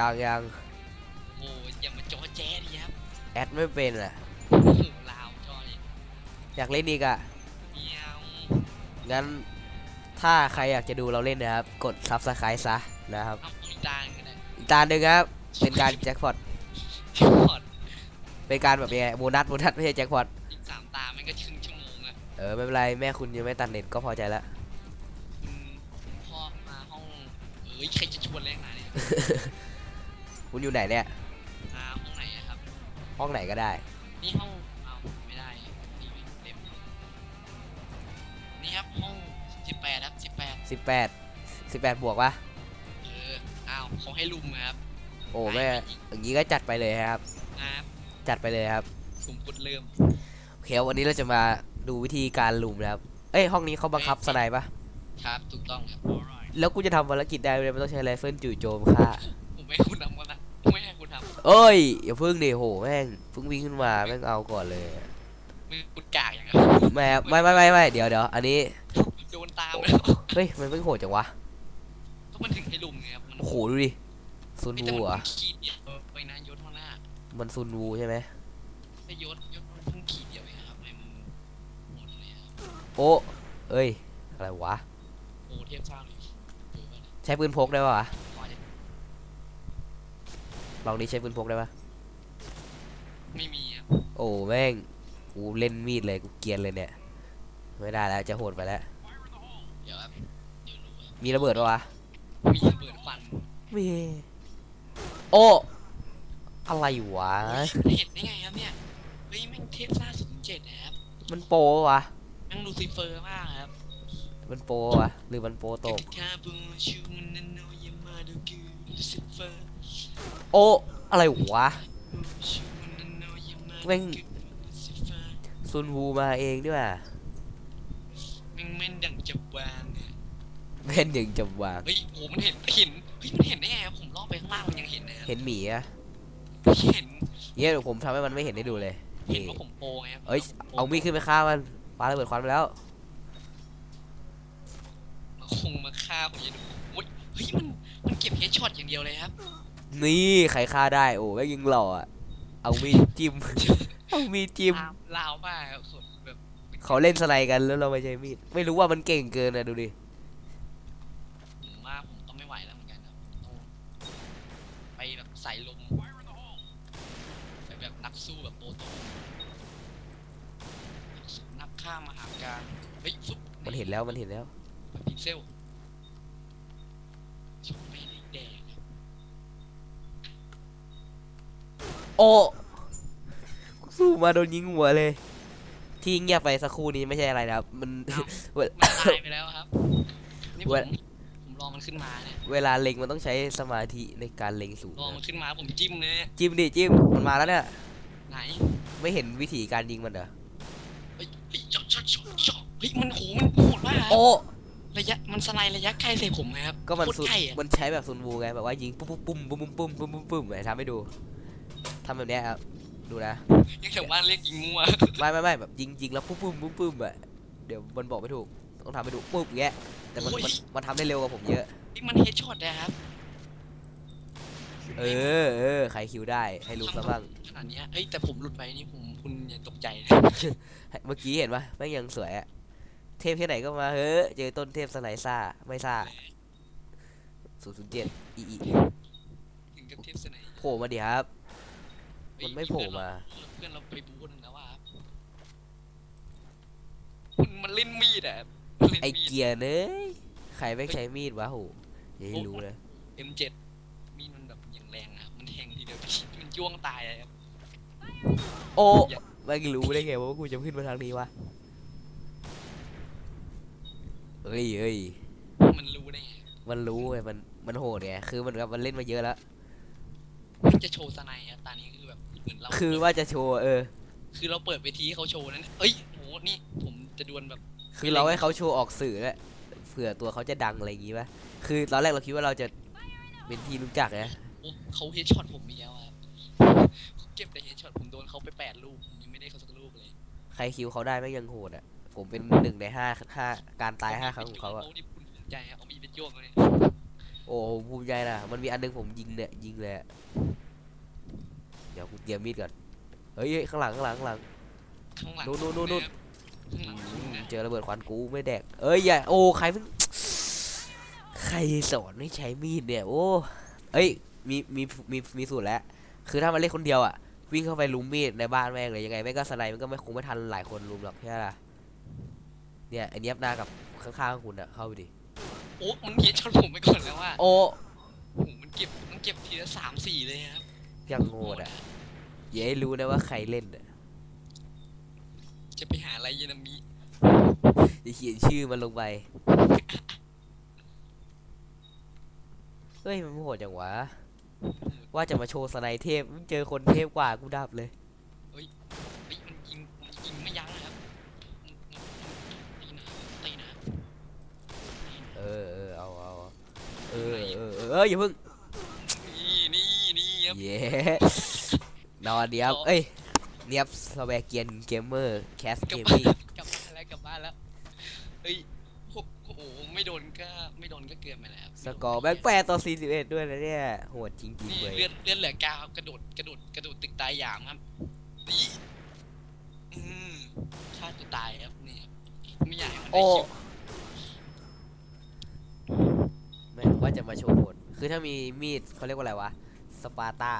ยังยังโอ้ยอย่ามาจอแจ๊ดิครับแอดไม่เป็นอะโอ้โหลาวจอเลยอยากเล่นอีกอะ เมียวงั้นถ้าใครอยากจะดูเราเล่นนะครับ กดซับสไครต์ซะนะครับ เอาอีกตาหนึ่งก็ได้อีกตาหนึ่งครับ เป็นการแจ็คพอต ชิบหอดเป็นการแบบยังไงโบนัสโบนัสไม่ใช่แจ็คพอต อีกสามตามันก็ครึ่งชั่วโมงอะเออไม่เป็นไรแม่คุณยังไม่ตัดเน็ตก็พอใจแล้ว คุณพ่อมาห้องเอ้ยใครจะชวนเล่นมาเนี่ย คุณอยู่ไหนเนี่ยมาห้องไหนอะครับ ห้องไหนก็ได้ นี่ห้องเอาไม่ได้นี่ไม่เต็มนี่ครับห้องสิบแปดครับสิบแปด18 18 บวกปะเอออ้าวเขาให้ลุมครับโอ้แม่อย่างนี้ก็จัดไปเลยครับ นะครับจัดไปเลยครับสุ่มกดเริ่มโอเควันนี้เราจะมาดูวิธีการลุมนะครับ เอ้ยห้องนี้เขาบังคับสไนป์ปะครับถูกต้องครับแล้วกูจะทำภารกิจได้เลยมันต้องใช้ไรเฟิลจู่โจมฆ่าผมไม่ให้คุณ เอ้ยอย่าพึ่งดิโหแม่งเพิ่งวิ่งขึ้นมาแม่งเอาก่อนเลยำไม่คุณกากอย่างนั้นไม่ครับไม่ไม่ไม่ไม่เดี๋ยวเดี๋ยวอันนี้โดนตามไปแล้วเฮ้ยมันไม่โหดจังวะก็มันถึงให้ลุมไงครับมันโอ้โหดูดิซุนไม่แต่วูมันเหรอะเพิ่งขีดเดียวไปนะยศเท่าหน้ามันซุนวูใช่ไหมแต่ยศยศมันเพิ่งขีดเดียวเองครับไอ้มึงหมดเลยครับโอ้เอ้ยอะไรวะโอ้เทียบสร้างเลยเออว่าเนี่ยใช้ปืนพกได้ปะวะพอจะ ลองดิใช้ปืนพกได้ปะไม่มีครับโอ้แม่งกูเล่นมีดเลยกูเกรียนเลยเนี่ย ไม่ได้แล้วจะโหดไปแล้ว เดี๋ยวครับเดี๋ยวรู้ครับมีระเบิดปะวะมีเปิดฟันมีโอ้อะไรวะ เห็นได้ไงครับเนี่ยเฮ้ยแม่งเทพซ่าสุดเจ็ดนะครับมันโปปะวะ แม่งลูซิเฟอร์มากครับมันโปปะวะหรือมันโปตก คาบูชูนันโนยามาดูกูลูซิเฟอร์ โอ้อะไรวะชูนันโนยามาแม่งลูซิเฟอร์ซุนวูมาเองด้วยว่ะแม่งแม่นดังจับวางเนี่ยเป็นอย่างจำวางเฮ้ยโหมันเห็นเห็นเฮ้ยมันเห็นได้ไงครับผมล่อไปข้างล่างมันยังเห็นนะครับเห็นหมีอะเห็นเนี่ยเดี๋ยวผมทำให้มันไม่เห็นให้ดูเลยเห็นนี่ว่าผมโปรไงครับเอ้ยเอามีดขึ้นไปฆ่ามันปาระเบิดควันไปแล้ว มันคงมาฆ่าผมจะดูโอ๊ยเฮ้ยมันมันเก็บเฮดช็อตอย่างเดียวเลยครับ นี่ใครฆ่าได้โอ้แม่งยิงหล่ออะเอามีดจิ้ม เอามีดจิ้ม ลาวลาวมากครับคนแบบเขาเล่นสไนกันแล้วเราไม่ใช้มีด ไม่รู้ว่ามันเก่งเกินนะดูดิ ผมว่าผมต้องไม่ไหวแล้วเหมือนกันครับต้องไปแบบใส่ลมไปแบบนักสู้แบบโปรโตนักฆ่ามหาการเฮ้ยซุปมันเห็นแล้วมันเห็นแล้ว พิกเซลชุบไม่ได้แดง โอ้สู้มาโดนยิงหัวเลย ที่เงียบไปสักครู่นี้ไม่ใช่อะไรนะครับ มันเวลมันตายไปแล้วครับ นี่ผเว้ยมผมรอมันขึ้นมาเนี่ยเวลาเล็งมันต้องใช้สมาธิในการเล็งสูงรอนะมันขึ้นมาผมจิ้มเลยเนี่ยจิ้มดิจิ้มมันมาแล้วเนี่ย ไหนไม่เห็นวิธีการยิงมันเหรอ เฮ้ยเฮ้ยช็อตช็อตช็อตช็อตเฮ้ยมันโหมันโหดมากครับโอ้ ระยะมันสไลด์ระยะใกล้ใส่ผมเลยครับก็มันโคตรซุนใกล้อะมันใช้แบบซุนวูไงแบบว่ายิงปุ๊บปุ๊บปุ้มปุ้มปุ้มปุ้มปุ้มปุ้มปุ้มไหนทำให้ดู ทำแบบเนี้ยครับ ดูนะ ยังแถวบ้านเรียกยิงมั่วไม่ไม่ไม่แบบยิงยิงแล้วปุ้มปุ้มปุ้มปุ้มอะเดี๋ยวมันบอกไม่ถูก ต้องทำให้ดูปุ๊บอย่างเงี้ย แต่มันมันมันทำได้เร็วกว่าผมเยอะ นี่มันเฮดช็อตนะครับ เออเออใครคิวได้ให้รู้ซะบ้างขนาดเนี้ยเอ้ยแต่ผมหลุดไปนี่ผมคุณอย่าตกใจนะเมื่อกี้เห็นปะแม่งยังสวยอะเทพแค่ไหนก็มาเฮ้ยเจอต้นเทพสไนซ่าไม่ซ่าศูนย์ศูนย์เจ็ดอีอีถึงกับเทพสไนโผล่มาดิครับเฮ้ย มันไม่โผล่มา เพื่อนเราไปบูนแล้วว่ามันมันเล่นมีดอะมันเล่นไอมีด เกียร์เนยใครแม่งใช้มีดวะโหอย่าให้รู้เลย M7 มีดมันแบบอย่างแรงนะครับมันแทงทีเดียว มันจ้วงตายเลยครับโอ้แม่งรู้ได้ไงว่ากูจะขึ้นมาทางนี้วะเอ้ยเอ้ยมันรู้ได้ไงมันรู้ไงมันมันโหดไงคือมันกับมันเล่นมาเยอะแล้ว มันจะโชว์สไนด์อะตอนนี้คือแบบ เหมือนเราคือว่าจะโชว์เออ คือเราเปิดเวทีให้เขาโชว์นั่นเอ้ยโหนี่ผมจะดวลแบบ คือเราให้เขาโชว์ออกสื่อแหละเผื่อตัวเขาจะดังอะไรอย่างงี้ปะคือตอนแรกเราคิดว่าเราจะเป็นที่รู้จักไงโอ้เขาเฮดช็อตผมอีกแล้วอะครับเขาเก็บแต่เฮดช็อตผมโดนเขาไปแปดลูกผมยังไม่ได้เขาสักลูกเลย ใครคิวเขาได้แม่งยังโหดอะ ผมเป็นหนึ่งในห้าห้าการตายห้าครั้งของเขาอะโอ้นี่คุณภูมิใจอะเอามีดไปจ้วงเลยโอ้โอ้ภูมิใจนะมันมีอันหนึงผมยิงเนี่ยยิงเลยอะ เดี๋ยวกูเตรียมมีดก่อนเฮ้ยเฮ้ยข้างหลังข้างหลังข้างหลัง ข้างหลังนู่นนู่นนู่นนู่น ข้างหลังคุณนะเจอระเบิดควันกูไม่แดก เอ้ยอย่าโอ้ใครเพิ่ง ใครสอนให้ใช้มีดเนี่ยโอ้เอ้ยมีมีมีมีสูตรแล้ว คือถ้ามันเล่นคนเดียวอะ วิ่งเข้าไปลุมมีดในบ้านแม่งเลยยังไงแม่งก็สไนด์มันก็ไม่คงไม่ทันหลายคนลุมหรอกใช่ไหมล่ะเนี่ยไอเนี้ยบหน้ากับข้างๆคุณอะเข้าไปดิโอ้มันเห็นชนผมไปก่อนแล้วว่าโอ้โอ้ โหมันเก็บมันเก็บทีละสามสี่เลยครับ ยังโง่อะอย่าให้รู้นะว่าใครเล่นอะจะไปหาอะไรเยนามิจะเขียนชื่อมันลงไป เฮ้ย มันโหดจังวะ ว่าจะมาโชว์สไนด์เทพเจอคนเทพกว่ากูดับเลย เฮ้ยมันยิงมันยิงไม่ยั้งเลยครับตีนะตีนะ เออเออเอาเอาเอาเออเออเออเอออย่าเพิ่ง นี่นี่นี่ครับ เย้ นอนเดียบเอ้ยเนียบสแวเกียนเกมเมอร์แคสกลัเกบมบ้านมิ่งกลับบ้านแล้วกลับบ้านแล้วเฮ้ยโอ้โหไม่โดนก็ไม่โดนก็เกินไปแล้วสกอร์แบงค์แปดต่อสี่สิบเอ็ดด้วยนะเนี่ยโหดจริงนี่ๆเลยเลือดเลือดเหลือเก้าครับกระโดดกระโดดกระโดดตึกตายอย่างครับนี่อืมฆ่าตัวตายครับนี่ครับไม่อยากให้มันได้โอ้คิวไม่ว่าจะมาโชว์โหดคือถ้ามีมีดเขาเรียกว่าอะไรวะสปาร์ตา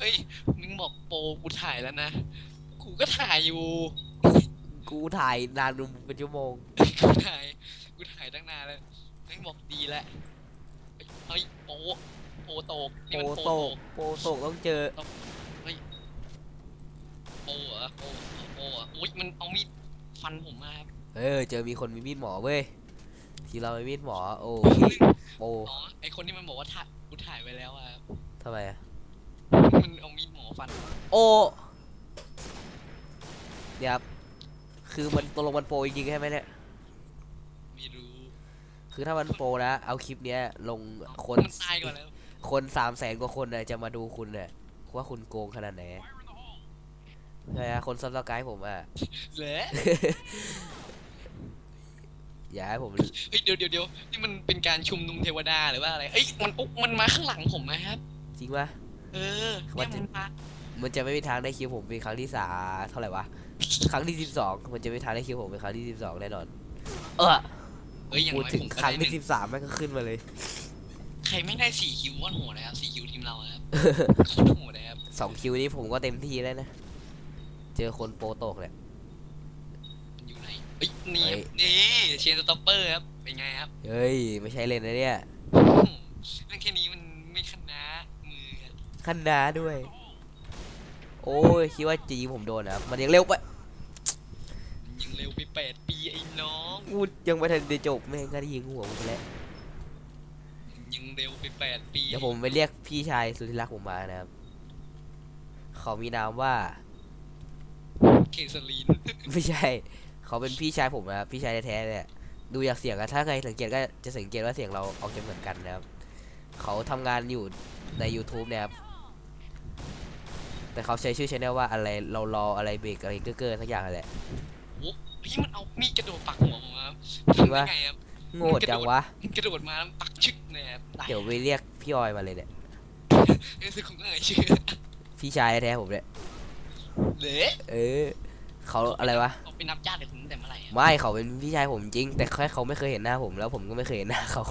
เฮ้ย มึงบอกโปรกูถ่ายแล้วนะ กูก็ถ่ายอยู่ กูถ่ายนานเป็นชั่วโมง กูถ่าย กูถ่ายตั้งนานแล้วมึงบอกดีแล้วเฮ้ยโปรโปรโตกโปนี่มันโปรโตโตกกโปโตกต้องเจอ โปรเหรอโปรโปรเหรออุ้ยมันเอามีดฟันผมมาครับเออ เจอมีคนมีมีดหมอเว้ย ทีเรามีมีดหมอ โอ้โปอ๋อไอคนที่มันบอกว่าถ่ายกูถ่ายไว้แล้วอะครับทำไมอะ มันเอามีดหมอฟันโอ้เดี๋ยวครับคือมันตกลงมันโปรจริงๆใช่ไหมเนี่ย ไม่รู้คือถ้ามันโปรนะเอาคลิปเนี้ยลงคน มันตายก่อนแล้วคนสามแสนกว่าคนน่ะจะมาดูคุณเนี่ยว่าคุณโกงขนาดไหนใช่อะคนซับสไครต์ผมอะ เหละอย่าให้ผมเฮ้ยเดี๋ยวเดี๋ยวเดี๋ยวนี่มันเป็นการชุมนุมเทวดาหรือว่าอะไรเอ้ยมันอุ๊บมันมาข้างหลังผมนะครับ จริงปะเออว่าเนี่ยจะมันมามันจะไม่มีทางได้คิวผมเป็นครั้งที่สาเท่าไหร่วะ ครั้งที่สิบสองมันจะไม่มีทางได้คิวผมเป็นครั้งที่สิบสองแน่นอน เออเอ้ยอย่างพูดน้อยถึงผมก็ครั้งได้หที่นึ่งสิบสามมันก็ขึ้นมาเลย ใครไม่ได้สี่คิวว่าโหดนะครับสี่คิวทีมเราครับโคตรโหดเลยครับ สองคิวนี้ผมก็เต็มที่แล้วนะ เจอคนโปรโตกเนี่ยมันอยู่ไหนเอ้ยนี่เฮ้ครัยบนี่เชนสต็อปเปอร์ครับ เป็นไงครับเฮ้ย ไม่ใช่เล่นนะเนี่ย อืมเรื่องแค่นี้มันไม่คณะมือ ครับขันนาด้วย โอ้ยคิดว่าจะยิงผมโดนนะครับมันยังเร็วไปมันยังเร็วไปแปดปีไอ้น้องกูยังไม่ทันได้จบแม่งก็ได้ยิงหัวผมไปแล้วยังเร็วไปแปดปีเดี๋ยวผมไปเรียกพี่ชายสุดที่รักผมมานะครับเขามีนามว่า เคสลีนไม่ใช่ เขาเป็นพี่ชายผมนะครับพี่ชายแท้ๆเลยอะดูจากเสียงอะถ้าใครสังเกตก็จะสังเกตว่าเสียงเราออกจะเหมือนกันนะครับ เขาทำงานอยู่ใน YouTube เนะครับ แต่เขาใช้ชื่อช anel ว่าอะไรเรารออะไรเบรกอะไรเก้อๆสักอย่างนั่นแหละโอ้พี่มันเอามีดกระโดดปักหัวผมครับจริงปะทำได้ไงครับโง่จังวะมันกระโดดมาแล้วปักชึกเนี่ยครับตายเดี๋ยวไปเรียกพี่ออยมาเลยเนี่ยรู้สึกคงเอ่ยชื่อพี่ชายแท้ๆผมเนี่ยเหละเออเขาอะไรวะเขาเป็นนับญาติกับคุณตั้งแต่เมื่อไหร่อะไม่เขาเป็นพี่ชายผมจริง แต่แค่เขาไม่เคยเห็นหน้าผมแล้วผมก็ไม่เคยเห็นหน้าเขา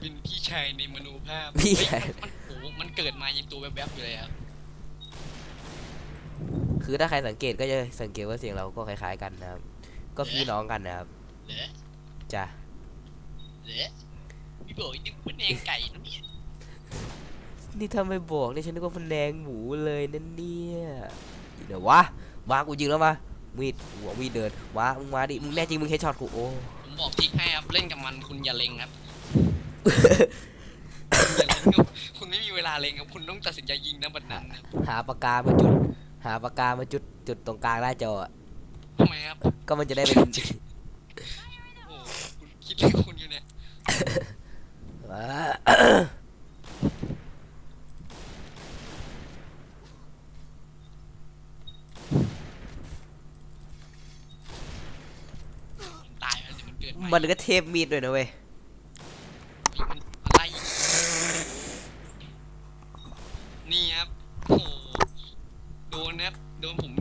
เป็นพี่ชายในมโนภาพพี่ชายเฮ้มันโอ้โหมันเกิดมายังตัวแวบๆอยู่เลยครับ คือถ้าใครสังเกตก็จะสังเกตว่าเสียงเราก็คล้ายๆกันนะครับ ก็พี่น้องกันนะครับเหละจ้ะเหละพี่บอกนี่มันเองไก่นะเนี่ยนี่ถ้าไม่บอกนี่ฉันนึกว่ามันแดงหมูเลยนั่นเนี่ยเดี๋ยววะมากูยิงแล้วมามีดหัวมีดเดินมามึงมาดิมึงแน่จริงมึงเฮดช็อตกูโอ้ผมบอกทิกให้ครับเล่นกับมันคุณอย่าเล็งครับคุณอย่าเล็งครับคุณไม่มีเวลาเล็งครับคุณต้องตัดสินใจยิงนะบัดนั้นครับหาปากกามาจุด หาปากกามาจุดจุดตรงกลางหน้าจออะทำไมครับ ก็มันจะได้เป็น โอ้โหคุณคิดเรื่องคุณอยู่เนี่ยว้าตายแล้วเดี๋ยวมันเกิดใหม่มันก็เทพมีดด้วยนะเว้ย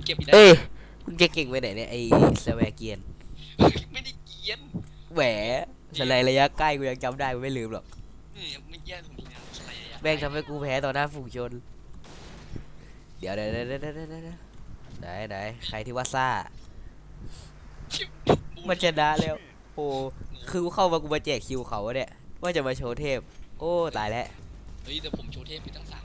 เก็บอีกได้เอ้ยมึงจะเก่งไปไหนเนี่ยไอ้สแวเกียนไม่ได้เกรียนแหวสไลด์ระยะใกล้กูยังจำได้กูไม่ลืมหรอกนี่ไม่แย่ตรงนี้นะอะไรอะแม่งทำให้กูแพ้ต่อหน้าฝูงชนเดี๋ยวเดี๋ยวเดี๋ยวเดี๋ยวเดี๋ยวเดี๋ยวไหนไหนใครที่ว่าซ่า มันชนะแล้ว โอ้คือกูเข้ามากูมาแจกคิวเขาอะเนี่ยว่าจะมาโชว์เทพ โอ้ตายแล้วเฮ้ยแต่ผมโชว์เทพไปตั้งสามที